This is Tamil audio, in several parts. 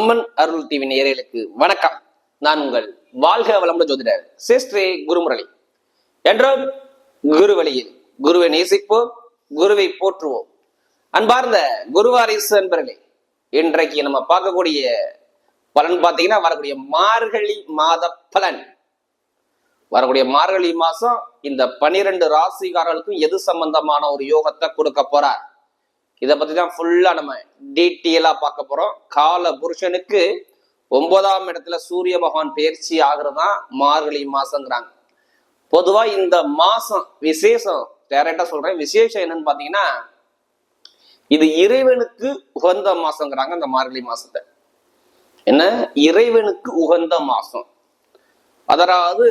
அம்மன் அருள் டிவி நேயர்களுக்கு வணக்கம். நான் உங்கள் வாழ்க வளமுடன் ஜோதிடர் சிஸ்ரீ குருமுரளி. என்றும் குரு வழியில் குருவை நேசிப்போம் குருவை போற்றுவோம். அன்பார்ந்த குருவாரிசு அன்பர்களே இன்றைக்கு நம்ம பார்க்கக்கூடிய பலன் பார்த்தீங்கன்னா வரக்கூடிய மார்கழி மாத பலன். வரக்கூடிய மார்கழி மாசம் இந்த பனிரெண்டு ராசிகாரர்களுக்கும் எது சம்பந்தமான ஒரு யோகத்தை கொடுக்க போறார்? இதை பத்தி தான் ஃபுல்லா நம்ம டீட்டெயிலா பார்க்க போறோம். கால புருஷனுக்கு ஒன்பதாம் இடத்துல சூரிய பகவான் பயிற்சி ஆகிறது தான் மார்கழி மாசங்கிறாங்க. பொதுவா இந்த மாசம் விசேஷம் டேரக்டா சொல்றேன். விசேஷம் என்னன்னு பாத்தீங்கன்னா இது இறைவனுக்கு உகந்த மாசங்கிறாங்க இந்த மார்கழி மாசத்தை. என்ன? இறைவனுக்கு உகந்த மாசம். அதாவது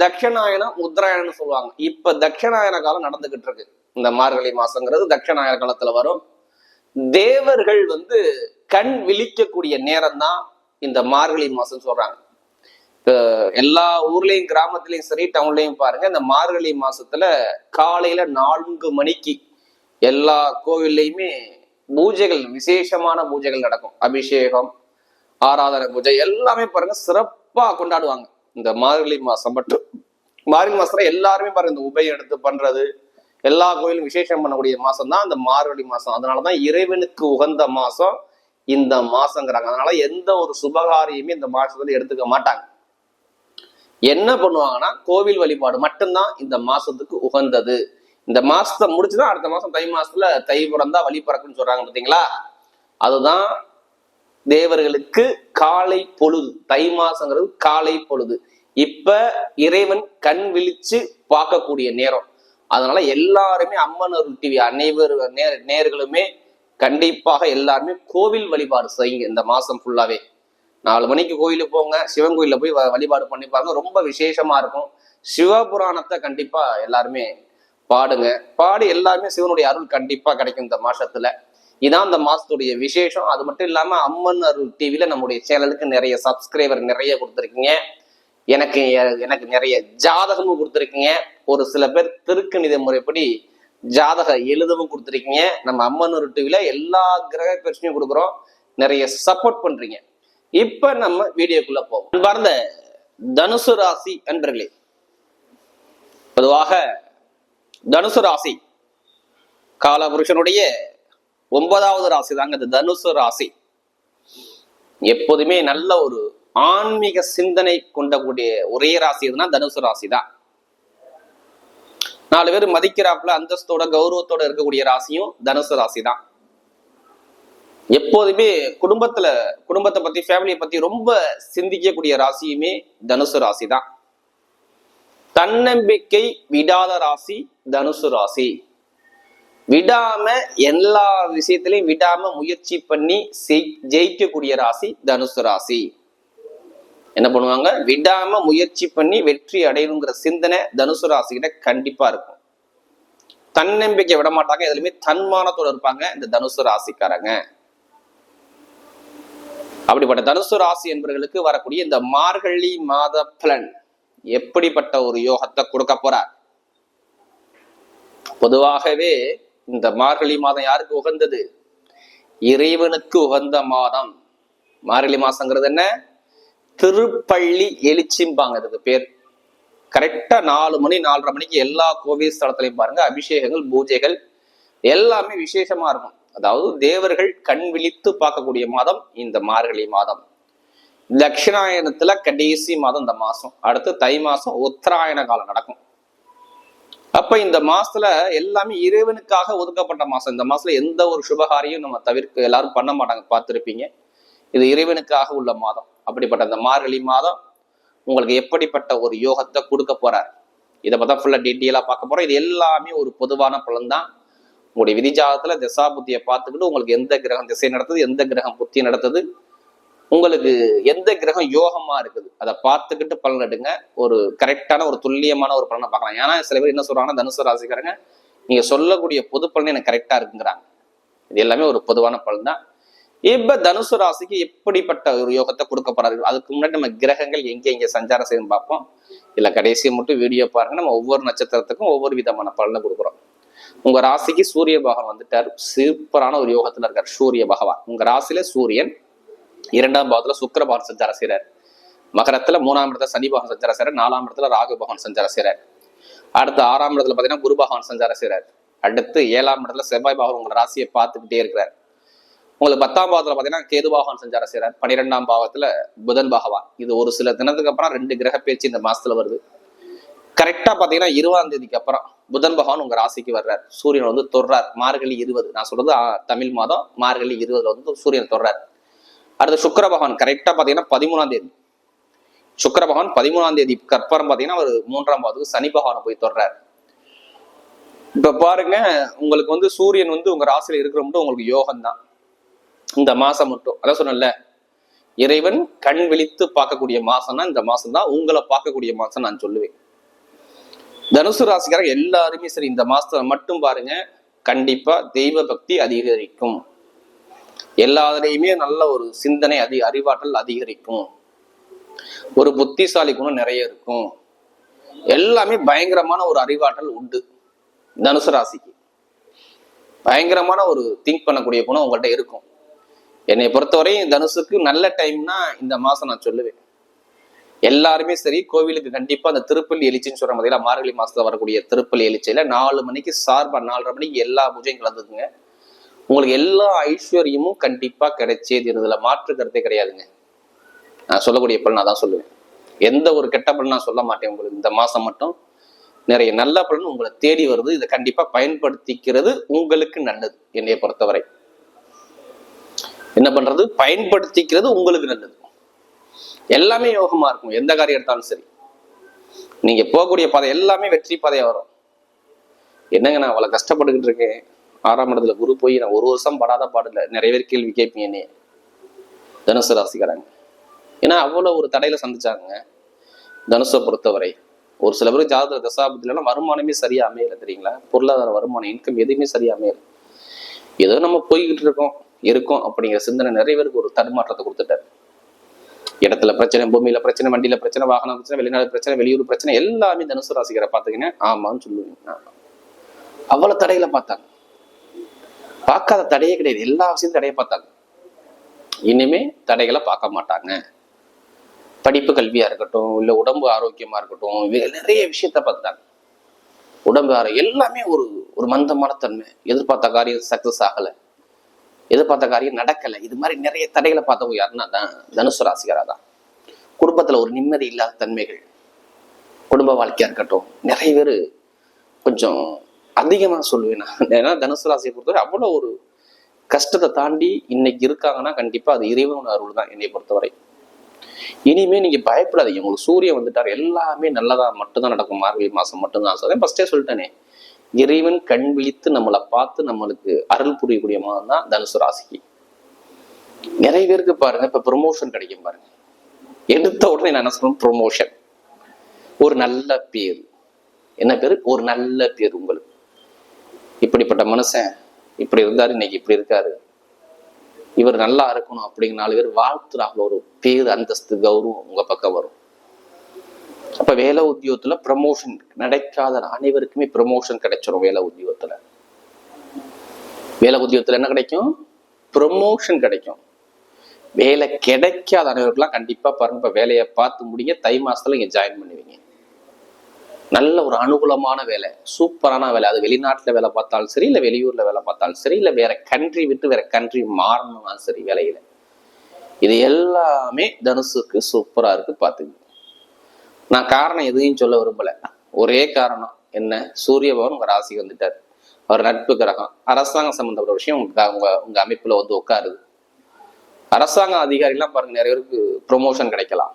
தட்சிணாயனம் உத்தராயணம் சொல்லுவாங்க. இப்ப தட்சிணாயன காலம் நடந்துகிட்டு இருக்கு. இந்த மார்கழி மாசங்கிறது தட்சிணாயன காலத்துல வரும். தேவர்கள் வந்து கண் விழிக்கக்கூடிய நேரம் தான் இந்த மார்கழி மாசம் சொல்றாங்க. எல்லா ஊர்லயும் கிராமத்துலயும் சரி டவுன்லயும் பாருங்க இந்த மார்கழி மாசத்துல காலையில நான்கு மணிக்கு எல்லா கோவில்லையுமே பூஜைகள் விசேஷமான பூஜைகள் நடக்கும். அபிஷேகம் ஆராதனை பூஜை எல்லாமே பாருங்க சிறப்பா கொண்டாடுவாங்க. இந்த மார்கழி மாசம் மட்டும். மார்கழி மாசத்துல எல்லாருமே பாருங்க இந்த உபயம் எடுத்து பண்றது எல்லா கோயிலும் விசேஷம் பண்ணக்கூடிய மாசம் தான் இந்த மார்கழி மாசம். அதனாலதான் இறைவனுக்கு உகந்த மாசம் இந்த மாசங்கிறாங்க. அதனால எந்த ஒரு சுபகாரியமே இந்த மாசத்துல எடுத்துக்க மாட்டாங்க. என்ன பண்ணுவாங்கன்னா கோவில் வழிபாடு மட்டும்தான் இந்த மாசத்துக்கு உகந்தது. இந்த மாசத்தை முடிச்சுதான் அடுத்த மாசம் தை மாசத்துல தை பிறந்தா வழி பிறக்குன்னு சொல்றாங்க பாத்தீங்களா? அதுதான் தேவர்களுக்கு காலை பொழுது. தை மாசங்கிறது காலை பொழுது. இப்ப இறைவன் கண் விழிச்சு பார்க்கக்கூடிய நேரம். அதனால எல்லாருமே அம்மன் அருள் டிவி அனைவரு நேர் நேர்களுமே கண்டிப்பாக எல்லாருமே கோவில் வழிபாடு செய்யுங்க இந்த மாசம் ஃபுல்லாவே நாலு மணிக்கு கோயிலுக்கு போங்க சிவன் கோயிலில் போய் வ- வழிபாடு பண்ணி பாருங்க. ரொம்ப விசேஷமா இருக்கும். சிவபுராணத்தை கண்டிப்பா எல்லாருமே பாடுங்க. பாடி எல்லாருமே சிவனுடைய அருள் கண்டிப்பா கிடைக்கும் இந்த மாசத்துல. இதான் இந்த மாசத்துடைய விசேஷம். அது மட்டும் இல்லாம அம்மன் அருள் டிவியில நம்முடைய சேனலுக்கு நிறைய சப்ஸ்கிரைபர் நிறைய கொடுத்துருக்கீங்க. எனக்கு எனக்கு நிறைய ஜாதகமும் கொடுத்துருக்கீங்க. ஒரு சில பேர் திருக்கணித முறைப்படி ஜாதக எழுதவும் கொடுத்துருக்கீங்க. நம்ம அம்மன் ஒரு டிவில எல்லா கிரக பிரச்சனையும் கொடுக்குறோம். நிறைய சப்போர்ட் பண்றீங்க. இப்ப நம்ம வீடியோக்குள்ள போவோம். அன்பார்ந்த தனுசு ராசி அன்பர்களே பொதுவாக தனுசு ராசி காலபுருஷனுடைய ஒன்பதாவது ராசி தாங்க இந்த தனுசு ராசி. எப்போதுமே நல்ல ஒரு ஆன்மீக சிந்தனை கொண்டக்கூடிய ஒரே ராசி எதுனா தனுசு ராசி தான் நாலு பேர் மதிக்கிறாப்புல அந்தஸ்தோட கௌரவத்தோட இருக்கக்கூடிய ராசியும் தனுசு ராசி தான் எப்போதுமே குடும்பத்துல குடும்பத்தை பத்தி ஃபேமிலியை பத்தி ரொம்ப சிந்திக்கக்கூடிய ராசியுமே தனுசு ராசி தான் தன்னம்பிக்கை விடாத ராசி தனுசு ராசி. விடாம எல்லா விஷயத்திலையும் விடாம முயற்சி பண்ணி ஜெயிக்கக்கூடிய ராசி தனுசு ராசி. என்ன பண்ணுவாங்க? விடாம முயற்சி பண்ணி வெற்றி அடையணுங்கிற சிந்தனை தனுசு ராசிகிட்ட கண்டிப்பா இருக்கும். தன்னம்பிக்கை விட மாட்டாங்க. எதுலையுமே தன்மானத்தோட இருப்பாங்க இந்த தனுசு ராசிக்காரங்க. அப்படிப்பட்ட தனுசு ராசி என்பவர்களுக்கு வரக்கூடிய இந்த மார்கழி மாத பலன் எப்படிப்பட்ட ஒரு யோகத்தை கொடுக்க போறார்? பொதுவாகவே இந்த மார்கழி மாதம் யாருக்கு உகந்தது? இறைவனுக்கு உகந்த மாதம். மார்கழி மாசங்கிறது என்ன? திருப்பள்ளி எழுச்சிம்பாங்க. அதுக்கு பேர். கரெக்டா நாலு மணி நாலரை மணிக்கு எல்லா கோவில் ஸ்தலத்திலையும் பாருங்க. அபிஷேகங்கள் பூஜைகள் எல்லாமே விசேஷமா இருக்கும். அதாவது தேவர்கள் கண் விழித்து பார்க்கக்கூடிய மாதம் இந்த மார்கழி மாதம். தட்சிணாயனத்துல கடைசி மாதம் இந்த மாசம். அடுத்து தை மாசம் உத்தராயண காலம் நடக்கும். அப்ப இந்த மாசத்துல எல்லாமே இறைவனுக்காக ஒதுக்கப்பட்ட மாசம். இந்த மாசத்துல எந்த ஒரு சுபகாரியும் நம்ம தவிர்க்க எல்லாரும் பண்ண மாட்டாங்க பார்த்துருப்பீங்க. இது இறைவனுக்காக உள்ள மாதம். அப்படிப்பட்ட இந்த மார்கழி மாதம் உங்களுக்கு எப்படிப்பட்ட ஒரு யோகத்தை கொடுக்க போறார்? இதை பார்த்தா ஃபுல்லாக டீட்டெயிலாக பார்க்க போறோம். இது எல்லாமே ஒரு பொதுவான பலன் தான். உங்களுடைய விதிஜாதத்துல திசா புத்தியை பார்த்துக்கிட்டு உங்களுக்கு எந்த கிரகம் திசை நடத்துது எந்த கிரகம் புத்தி நடத்துது உங்களுக்கு எந்த கிரகம் யோகமா இருக்குது அதை பார்த்துக்கிட்டு பலன் எடுங்க. ஒரு கரெக்டான ஒரு துல்லியமான ஒரு பலனை பார்க்கலாம். ஏன்னா சில பேர் என்ன சொல்றாங்கன்னா தனுசு ராசிக்காரங்க நீங்க சொல்லக்கூடிய பொது பலன் எனக்கு கரெக்டா இருக்குங்கிறாங்க. இது எல்லாமே ஒரு பொதுவான பலன் தான். இப்ப தனுசு ராசிக்கு எப்படிப்பட்ட ஒரு யோகத்தை கொடுக்க போறாரு அதுக்கு முன்னாடி நம்ம கிரகங்கள் எங்க எங்க சஞ்சாரம் செய்யணும் பார்ப்போம். இல்ல கடைசியை மட்டும் வீடியோ பாருங்க. நம்ம ஒவ்வொரு நட்சத்திரத்துக்கும் ஒவ்வொரு விதமான பலனை கொடுக்குறோம். உங்க ராசிக்கு சூரிய பகவான் வந்துட்டார். சூப்பரான ஒரு யோகத்துல இருக்கார் சூரிய பகவான். உங்க ராசியில சூரியன் இரண்டாம் பாவத்துல சுக்கர பகவான் சஞ்சாரம் செய்றார். மகரத்துல மூணாம் இடத்துல சனி பகவான் சஞ்சாரம் செய்யறாரு நாலாம் இடத்துல ராகு பகவான் சஞ்சாரம் செய்யறாரு அடுத்து ஆறாம் இடத்துல பாத்தீங்கன்னா குரு பகவான் சஞ்சாரம் செய்யறாரு அடுத்து ஏழாம் இடத்துல செவ்வாய் பகவான் உங்க ராசியை பார்த்துக்கிட்டே இருக்கிறார். உங்களுக்கு பத்தாம் பாவத்துல பாத்தீங்கன்னா கேது பகவான் சஞ்சாரம் செய்றார். பன்னிரெண்டாம் பாவத்துல புதன் பகவான். இது ஒரு சில தினத்துக்கு அப்புறம் ரெண்டு கிரக பேச்சு இந்த மாசத்துல வருது. கரெக்டா பாத்தீங்கன்னா இருபதாம் தேதிக்கு அப்புறம் புதன் பகவான் உங்க ராசிக்கு வர்றார். சூரியன் வந்து தொடுறார். மார்கழி இருபது. நான் சொல்றது தமிழ் மாதம் மார்கழி இருபதுல வந்து சூரியன் தொடுறார். அடுத்து சுக்கர பகவான். கரெக்டா பாத்தீங்கன்னா பதிமூணாம் தேதி. சுக்கர பகவான் பதிமூணாம் தேதி கற்பரம் பாத்தீங்கன்னா ஒரு மூன்றாம் பாவத்துக்கு சனி பகவானை போய் தொடுறார். இப்ப பாருங்க உங்களுக்கு வந்து சூரியன் வந்து உங்க ராசியில இருக்கிற மட்டும் உங்களுக்கு யோகம் தான் இந்த மாசம் மட்டும். அதான் சொன்னேன்ல. இறைவன் கண் விழித்து பார்க்கக்கூடிய மாசம்னா இந்த மாசம் தான் உங்களை பார்க்கக்கூடிய மாசம் நான் சொல்லுவேன். தனுசு ராசிக்காரங்க எல்லாருமே சரி இந்த மாசத்தை மட்டும் பாருங்க. கண்டிப்பா தெய்வ பக்தி அதிகரிக்கும். எல்லாத்துலயுமே நல்ல ஒரு சிந்தனை அதி அறிவாற்றல் அதிகரிக்கும். ஒரு புத்திசாலி குணம் நிறைய இருக்கும். எல்லாமே பயங்கரமான ஒரு அறிவாற்றல் உண்டு தனுசு ராசிக்கு. பயங்கரமான ஒரு திங்க் பண்ணக்கூடிய குணம் உங்கள்கிட்ட இருக்கும். என்னை பொறுத்தவரையும் தனுசுக்கு நல்ல டைம்னா இந்த மாசம் நான் சொல்லுவேன். எல்லாருமே சரி கோவிலுக்கு கண்டிப்பா அந்த திருப்பள்ளி எழுச்சின்னு சொல்ற மாதிரி மார்கழி மாசத்துல வரக்கூடிய திருப்பள்ளி எழுச்சியில நாலு மணிக்கு சார்பா நாலரை மணிக்கு எல்லா பூஜையும் கலந்துக்குங்க. உங்களுக்கு எல்லா ஐஸ்வர்யமும் கண்டிப்பா கிடைச்சே இதுல மாற்று கருத்தே கிடையாதுங்க. நான் சொல்லக்கூடிய பலன் நான் தான் சொல்லுவேன். எந்த ஒரு கெட்ட பலன் நான் சொல்ல மாட்டேன் உங்களுக்கு. இந்த மாசம் மட்டும். நிறைய நல்ல பலன் உங்களை தேடி வருது. இதை கண்டிப்பா பயன்படுத்திக்கிறது உங்களுக்கு நல்லது என்னைய பொறுத்தவரை. என்ன பண்றது? பயன்படுத்திக்கிறது உங்களுக்கு நல்லது. எல்லாமே யோகமா இருக்கும். எந்த காரியம் எடுத்தாலும் சரி. நீங்க போகக்கூடிய பாதை எல்லாமே வெற்றி பாதையா வரும். என்னங்க நான் அவ்வளவு கஷ்டப்பட்டுக்கிட்டு இருக்கேன்? ஆறாம் இடத்துல குரு போய் நான் ஒரு வருஷம் படாத பாடல நிறைய பேர் கேள்வி கேட்பீங்க என்னைய. தனுசு ராசிக்காரங்க. ஏன்னா அவ்வளவு ஒரு தடையில சந்திச்சாங்க. தனுசை பொறுத்தவரை. ஒரு சில பேருக்கு ஜாதக தசாபத்திலாம் வருமானமே சரியா அமையல தெரியுங்களா? பொருளாதார வருமானம் இன்கம் எதுவுமே சரியா அமையல. ஏதோ நம்ம போய்கிட்டு இருக்கோம். இருக்கும் அப்படிங்கிற சிந்தனை நிறைய பேருக்கு ஒரு தடுமாற்றத்தை கொடுத்துட்டாரு. இடத்துல பிரச்சனை பூமியில பிரச்சனை வண்டியில பிரச்சனை வாகனம் பிரச்சனை வெளிநாடு பிரச்சனை வெளியூர் பிரச்சனை எல்லாமே தனுசு ராசிகரை பாத்தீங்கன்னா ஆமான்னு சொல்லுவீங்க அவ்வளவு தடையில பார்த்தாங்க. பார்க்காத தடையே கிடையாது. எல்லா விஷயத்தையும் தடையை பார்த்தாங்க. இனிமே தடைகளை பார்க்க மாட்டாங்க. படிப்பு கல்வியா இருக்கட்டும் இல்ல உடம்பு ஆரோக்கியமா இருக்கட்டும் வே- நிறைய விஷயத்த பார்த்துட்டாங்க உடம்பு ஆரோக்கியம் எல்லாமே ஒரு ஒரு மந்தமான தன்மை. எதிர்பார்த்த காரியம் சக்சஸ் ஆகலை. எதிர்பார்த்த காரியம் நடக்கலை. இது மாதிரி நிறைய தடைகளை பார்த்தவங்க யாருன்னா தான் தனுசு ராசிகரா தான் குடும்பத்தில் ஒரு நிம்மதி இல்லாத தன்மைகள் குடும்ப வாழ்க்கையாக இருக்கட்டும் நிறைய பேர் கொஞ்சம் அதிகமாக சொல்லுவேன் நான். ஏன்னா தனுசு ராசியை பொறுத்தவரை அவ்வளோ ஒரு கஷ்டத்தை தாண்டி இன்னைக்கு இருக்காங்கன்னா கண்டிப்பாக அது இறைவனோட அருள் தான் என்னை பொறுத்தவரை. இனிமே நீங்க பயப்படாதீங்க. உங்களுக்கு சூரியன் வந்துட்டார் எல்லாமே நல்லதா மட்டும்தான் நடக்கும். மார்கழி மாசம் மட்டும்தான். சொல்றேன் ஃபர்ஸ்டே சொல்லிட்டேனே. இறைவன் கண் விழித்து நம்மளை பார்த்து நம்மளுக்கு அருள் புரியக்கூடிய மாதம் தான் தனுசு ராசிக்கு. நிறைய பேருக்கு பாருங்க இப்ப ப்ரொமோஷன் கிடைக்கும் பாருங்க. எடுத்த உடனே நான் என்ன சொல்றேன்? ப்ரொமோஷன் ஒரு நல்ல பேர். என்ன பேர்? ஒரு நல்ல பேர் உங்களுக்கு. இப்படிப்பட்ட மனுஷன் இப்படி இருந்தாரு இன்னைக்கு இப்படி இருக்காரு. இவர் நல்லா இருக்கணும் அப்படிங்கிற நாலு பேர் வாழ்த்துறாங்க. ஒரு பேர் அந்தஸ்து கௌரவம் உங்க பக்கம் வரும். அப்ப வேலை உத்தியோகத்துல ப்ரமோஷன் கிடைக்காத அனைவருக்குமே ப்ரமோஷன் கிடைச்சிடும் வேலை உத்தியோகத்துல. வேலை உத்தியோகத்துல என்ன கிடைக்கும்? ப்ரமோஷன் கிடைக்கும். வேலை கிடைக்காத அனைவருக்கெல்லாம் கண்டிப்பா பாருங்க இப்போ வேலையை பார்த்து முடிங்க தை மாசத்துல இங்க ஜாயின் பண்ணுவீங்க. நல்ல ஒரு அனுகூலமான வேலை சூப்பரான வேலை. அது வெளிநாட்டுல வேலை பார்த்தாலும் சரி இல்ல வெளியூர்ல வேலை பார்த்தாலும் சரி இல்ல வேற கண்ட்ரி விட்டு வேற கண்ட்ரி மாறணும்னாலும் சரி வேலையில. இது எல்லாமே தனுசுக்கு சூப்பரா இருக்கு பார்த்துக்கோங்க. நான் காரணம் எதையும் சொல்ல விரும்பல. ஒரே காரணம் என்ன? சூரிய பகவான் உங்க ராசிக்கு வந்துட்டார். அவர் நட்பு கிரகம். அரசாங்கம் சம்பந்தப்பட்ட விஷயம் உங்க உங்க உங்க அமைப்புல வந்து உட்காருது. அரசாங்க அதிகாரிலாம் பாருங்க நிறைய பேருக்கு ப்ரொமோஷன் கிடைக்கலாம்.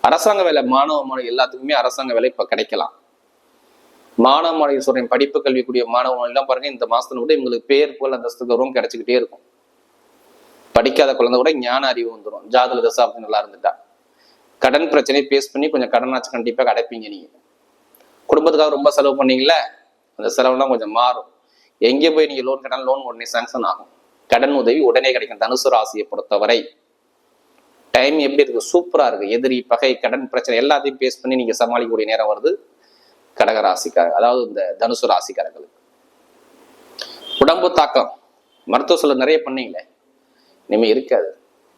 அரசாங்க வேலை மாணவ மாணவி எல்லாத்துக்குமே அரசாங்க வேலை இப்ப கிடைக்கலாம். மாணவ மாணவி சொல்றேன் படிப்பு கல்விக்கூடிய மாணவ எல்லாம் பாருங்க இந்த மாசத்துல கூட இவங்களுக்கு பேர் போல் அந்தஸ்து கௌரவம் கிடைச்சிக்கிட்டே இருக்கும். படிக்காத குழந்தை கூட ஞான அறிவு வந்துடும் ஜாதக தசாப்தி நல்லா இருந்துட்டா. கடன் பிரச்சனையை பேஸ் பண்ணி கொஞ்சம் கடனாச்சும் கண்டிப்பாக அடைப்பீங்க நீங்கள் குடும்பத்துக்காக ரொம்ப செலவு பண்ணீங்களே அந்த செலவுலாம் கொஞ்சம் மாறும். எங்கே போய் நீங்கள் லோன் கடன் லோன் உடனே சாங்ஷன் ஆகும். கடன் உதவி உடனே கிடைக்கும். தனுசு ராசியை பொறுத்தவரை டைம் எப்படி இருக்கு? சூப்பராக இருக்கு. எதிரி பகை கடன் பிரச்சனை எல்லாத்தையும் பேஸ் பண்ணி நீங்கள் சமாளிக்கக்கூடிய நேரம் வருது. கடக ராசிக்கார அதாவது இந்த தனுசு ராசிக்காரர்களுக்கு. உடம்பு தாக்கம். மருத்துவ செலவு நிறைய பண்ணீங்களே. இனிமே இருக்காது.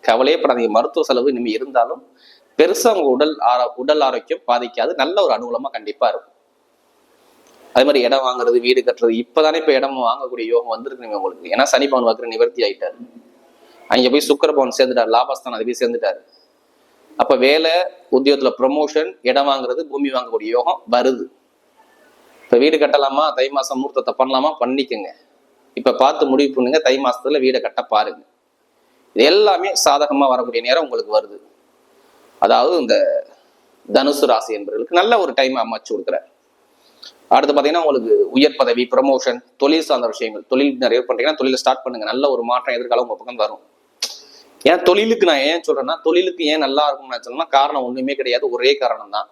கவலையே படாதீங்க. மருத்துவ செலவு இனிமேல் இருந்தாலும் பெருசா உங்க உடல் ஆரோ உடல் ஆரோக்கியம் பாதிக்காது. நல்ல ஒரு அனுகூலமா கண்டிப்பா இருக்கும். அதே மாதிரி இடம் வாங்குறது வீடு கட்டுறது இப்பதானே இப்ப இடம் வாங்கக்கூடிய யோகம் வந்திருக்கு உங்களுக்கு. ஏன்னா சனி பவன் வாக்குற நிவர்த்தி ஆயிட்டாரு. அங்க போய் சுக்கர பவன் சேர்ந்துட்டாரு. லாபஸ்தான் அது போய் சேர்ந்துட்டாரு. அப்ப வேலை உத்தியோகத்துல ப்ரொமோஷன் இடம் வாங்குறது பூமி வாங்கக்கூடிய யோகம் வருது. இப்ப வீடு கட்டலாமா? தை மாசம் மூர்த்தத்தை பண்ணலாமா? பண்ணிக்கோங்க. இப்ப பார்த்து முடிவு பண்ணுங்க. தை மாசத்துல வீடை கட்ட பாருங்க. இது எல்லாமே சாதகமா வரக்கூடிய நேரம் உங்களுக்கு வருது. அதாவது இந்த தனுசு ராசி என்பவர்களுக்கு நல்ல ஒரு டைம் அமைச்சு கொடுக்குறாரு. அடுத்து பார்த்தீங்கன்னா உங்களுக்கு உயர் பதவி ப்ரமோஷன் தொழில் சார்ந்த விஷயங்கள் தொழில் நிறைய பண்றீங்கன்னா தொழிலை ஸ்டார்ட் பண்ணுங்க. நல்ல ஒரு மாற்றம் எதிர்காலம் உங்க பக்கம் வரும். ஏன் தொழிலுக்கு நான் ஏன் சொல்றேன்னா தொழிலுக்கு ஏன் நல்லா இருக்கும்னு நான் காரணம் ஒண்ணுமே கிடையாது. ஒரே காரணம் தான்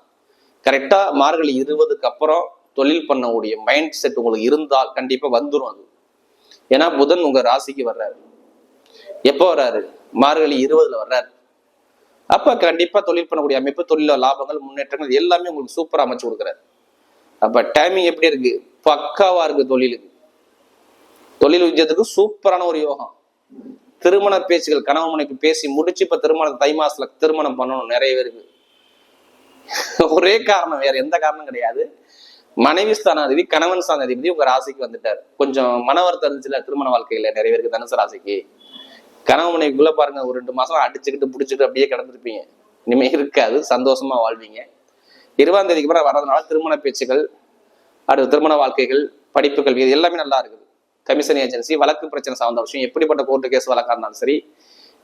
கரெக்டா மார்கழி இருபதுக்கு அப்புறம் தொழில் பண்ணக்கூடிய மைண்ட் செட் உங்களுக்கு இருந்தால் கண்டிப்பா வந்துடும் அது. ஏன்னா புதன் உங்க ராசிக்கு வர்றாரு. எப்போ வர்றாரு? மார்கழி இருபதுல வர்றாரு. அப்ப கண்டிப்பா தொழில் பண்ணக்கூடிய அமைப்பு தொழில லாபங்கள் முன்னேற்றங்கள் எல்லாமே உங்களுக்கு சூப்பரா அமைச்சு கொடுக்குறாரு. அப்ப டைமிங் எப்படி இருக்கு? பக்காவா இருக்கு தொழிலுக்கு. தொழில் விஜயத்துக்கு சூப்பரான ஒரு யோகம். திருமண பேச்சுகள் கணவன் மனைக்கு பேசி முடிச்சு இப்ப திருமணம் தை மாசத்துல திருமணம் பண்ணணும் நிறைய பேருக்கு. ஒரே காரணம் வேற எந்த காரணம் கிடையாது. மனைவி ஸ்தானாதிபதி கணவன் ஸ்தானாதிபதி உங்க ராசிக்கு வந்துட்டார். கொஞ்சம் மன வருத்தம் இருந்துச்சுல திருமண வாழ்க்கையில? நிறைய பேருக்கு தனுசு ராசிக்கு. கணவன் பாருங்க ஒரு ரெண்டு மாசம் அடிச்சுக்கிட்டு பிடிச்சிட்டு அப்படியே கிடந்திருப்பீங்க. இனிமே இருக்காது சந்தோஷமா வாழ்வீங்க. இருபதாம் தேதிக்கு அப்புறம் வர்றதுனால திருமண பேச்சுகள் அடுத்து திருமண வாழ்க்கைகள் படிப்பு கல்வி இது எல்லாமே நல்லா இருக்குது. கமிஷன் ஏஜென்சி வழக்கு பிரச்சனை சார்ந்த விஷயம் எப்படிப்பட்ட கோர்ட்டு கேஸ் வழக்காக இருந்தாலும் சரி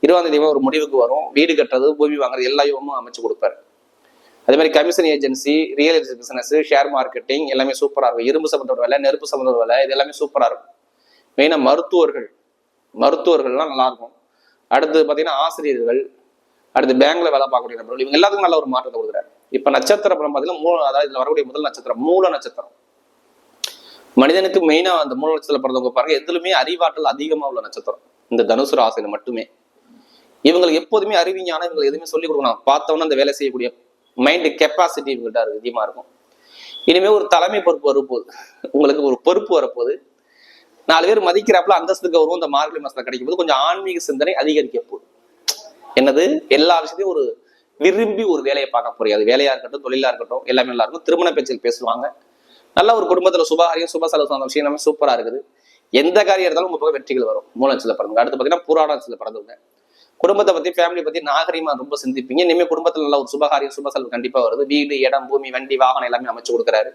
இருபதாம் தேதி ஒரு முடிவுக்கு வரும். வீடு கட்டுறது பூமி வாங்குறது எல்லா யோகமும் அமைச்சு கொடுப்பாரு. அதே மாதிரி commission agency real estate business share marketing எல்லாமே சூப்பராக இருக்கும். இரும்பு சம்பந்தப்பட்ட வேலை நெருப்பு சம்பந்தப்பட்ட வேலை இது எல்லாமே சூப்பராக இருக்கும். மெயினாக மருத்துவர்கள் மருத்துவர்கள்லாம் நல்லா இருக்கும் அடுத்து பாத்தீங்கன்னா ஆசிரியர்கள் அடுத்து பேங்க்ல வேலை பார்க்கக்கூடிய நபர்கள் இவங்க எல்லாத்துக்கும் நல்ல ஒரு மாற்றத்தை கொடுக்குறாரு. இப்ப நட்சத்திர படம் பார்த்தீங்கன்னா மூல அதாவது இதுல வரக்கூடிய முதல் நட்சத்திரம் மூல நட்சத்திரம். மனிதனுக்கு மெயினா அந்த மூல நட்சத்திரம் பிறந்தவங்க பாருங்க எதுலுமே அறிவாற்றல் அதிகமா உள்ள நட்சத்திரம். இந்த தனுசு ராசியில மட்டுமே. இவங்களுக்கு எப்போதுமே அறிவிஞானம் இவங்களுக்கு எதுவுமே சொல்லிக் கொடுக்கணும். பார்த்தவொன்னே அந்த வேலை செய்யக்கூடிய மைண்ட் கெப்பாசிட்டி இவங்கள்ட்ட அதிகமா இருக்கும். இனிமே ஒரு தலைமை பொறுப்பு வரப்போகுது. உங்களுக்கு ஒரு பொறுப்பு வரப்போகுது. நாலு பேர் மதிக்கிறாப்புல அந்தஸ்துக்கு வரும் இந்த மார்கழி மாசத்துல கிடைக்கும் போது கொஞ்சம் ஆன்மீக சிந்தனை அதிகரிக்க போகுது என்னது? எல்லா விஷயத்தையும் ஒரு விரும்பி ஒரு வேலையை பார்க்க போறீங்க. அது வேலையா இருக்கட்டும் தொழிலா இருக்கட்டும் எல்லாமே நல்லா இருக்கும். திருமண பேச்சில் பேசுவாங்க. நல்ல ஒரு குடும்பத்துல சுபகாரியம் சுப செலவு விஷயம் எல்லாமே சூப்பரா இருக்குது. எந்த காரியம் இருந்தாலும் உங்க பக்கம் வெற்றிகள் வரும். மூலச்சில பிறந்தவங்க அடுத்து பாத்தீங்கன்னா புராணத்துல பிறந்தவங்க குடும்பத்தை பத்தி ஃபேமிலி பத்தி நாகரிகமா ரொம்ப சிந்திப்பீங்க. இனிமேல் குடும்பத்துல நல்ல ஒரு சுபகாரியம் சுப செலவு கண்டிப்பா வருது. வீடு இடம் பூமி வண்டி வாகனம் எல்லாமே அமைச்சு கொடுக்குறாரு.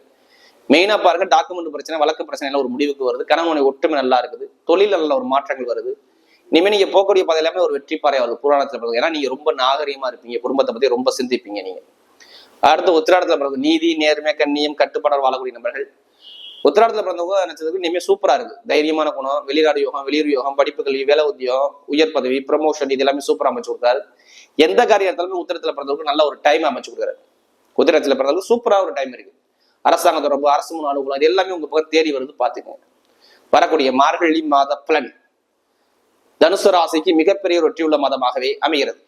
மெயினா பாருங்க டாக்குமெண்ட் பிரச்சனை வழக்கு பிரச்சனை எல்லாம் ஒரு முடிவுக்கு வருது. கணவனை ஒற்றுமை நல்லா இருக்குது. தொழில் நல்ல ஒரு மாற்றங்கள் வருது. இனிமே நீங்க போகக்கூடிய பாதை எல்லாமே ஒரு வெற்றி பாறை வருது புராணத்துல பிறகு ஏன்னா நீங்க ரொம்ப நாகரிகமா இருப்பீங்க. குடும்பத்தை பத்தி ரொம்ப சிந்திப்பீங்க நீங்க. அடுத்து உத்திராடத்துல பிறகு நீதி நேர்மை கண்ணியம் கட்டுப்பாடு வாழக்கூடிய நபர்கள். உத்திராடத்துல பிறந்தவங்க நினைச்சதுக்கு இனிமே சூப்பரா இருக்கு. தைரியமான குணம் வெளிநாடு யோகம் வெளியூர் யோகம் படிப்பு கல்வி வேலை உத்தியோகம் உயர் பதவி ப்ரமோஷன் இது எல்லாமே சூப்பரா அமைச்சு கொடுத்தாரு. எந்த காரியம் எடுத்தாலுமே உத்திரத்துல பிறந்தவங்களுக்கு நல்ல ஒரு டைம் அமைச்சு கொடுக்குறாரு. உத்திரத்துல பிறந்தவங்களுக்கு சூப்பரா ஒரு டைம் இருக்கு. அரசாங்க தொடர்பு அரசு முன் அலுவலகம் இது எல்லாமே உங்க பக்கம் தேடி வருது பாத்துக்கோங்க வரக்கூடிய மார்கழி மாத பலன். தனுசு ராசிக்கு மிகப்பெரிய ஒரு வெற்றியுள்ள மாதமாகவே அமைகிறது.